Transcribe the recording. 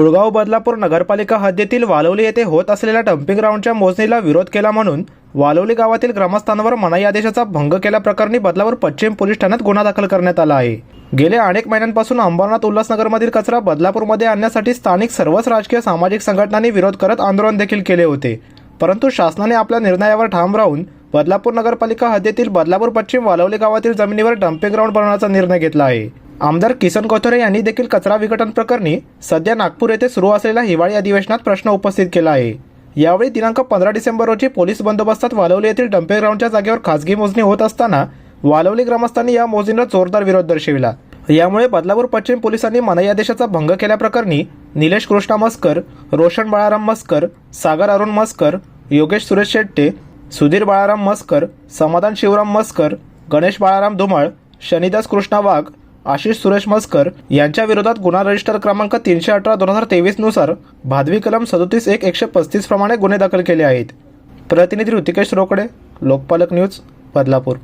कुळगाव बदलापूर नगरपालिका हद्दीतील वालवली येथे होत असलेल्या डम्पिंग ग्राउंडच्या मोजणीला विरोध केला म्हणून वालवली गावातील ग्रामस्थांवर मनाई आदेशाचा भंग केल्याप्रकरणी बदलापूर पश्चिम पोलीस ठाण्यात गुन्हा दाखल करण्यात आला आहे. गेल्या अनेक महिन्यांपासून अंबरनाथ उल्हासनगरमधील कचरा बदलापूरमध्ये आणण्यासाठी स्थानिक सर्वच राजकीय सामाजिक संघटनांनी विरोध करत आंदोलन देखील केले होते. परंतु शासनाने आपल्या निर्णयावर ठाम राहून बदलापूर नगरपालिका हद्दीतील बदलापूर पश्चिम वालवली गावातील जमिनीवर डम्पिंग ग्राउंड बनवण्याचा निर्णय घेतला आहे. आमदार किसन कोथरे यांनी देखील कचरा विघटन प्रकरणी सध्या नागपूर येथे सुरू असलेल्या हिवाळी अधिवेशनात प्रश्न उपस्थित केला आहे. यावेळी दिनांक पंधरा डिसेंबर रोजी पोलीस बंदोबस्तात वालवली येथील डम्पिंग ग्राउंडच्या जागेवर खासगी मोजणी होत असताना वालवली ग्रामस्थांनी या मोजणीला जोरदार विरोध दर्शविला. यामुळे बदलापूर पश्चिम पोलिसांनी मनाई आदेशाचा भंग केल्याप्रकरणी निलेश कृष्णा मस्कर रोशन बाळाराम मस्कर सागर अरुण मस्कर योगेश सुरेश शेट्टे सुधीर बाळाराम मस्कर समाधान शिवराम मस्कर गणेश बाळाराम धुमाळ शनिदास कृष्णा वाघ आशिष सुरेश मस्कर यांच्या विरोधात गुन्हा रजिस्टर क्रमांक तीनशे अठरा दोन हजार तेवीसनुसार भादवी कलम सदोतीस एक एकशे पस्तीस प्रमाणे गुन्हे दाखल केले आहेत. प्रतिनिधी ऋतिकेश रोकडे लोकपालक न्यूज बदलापूर.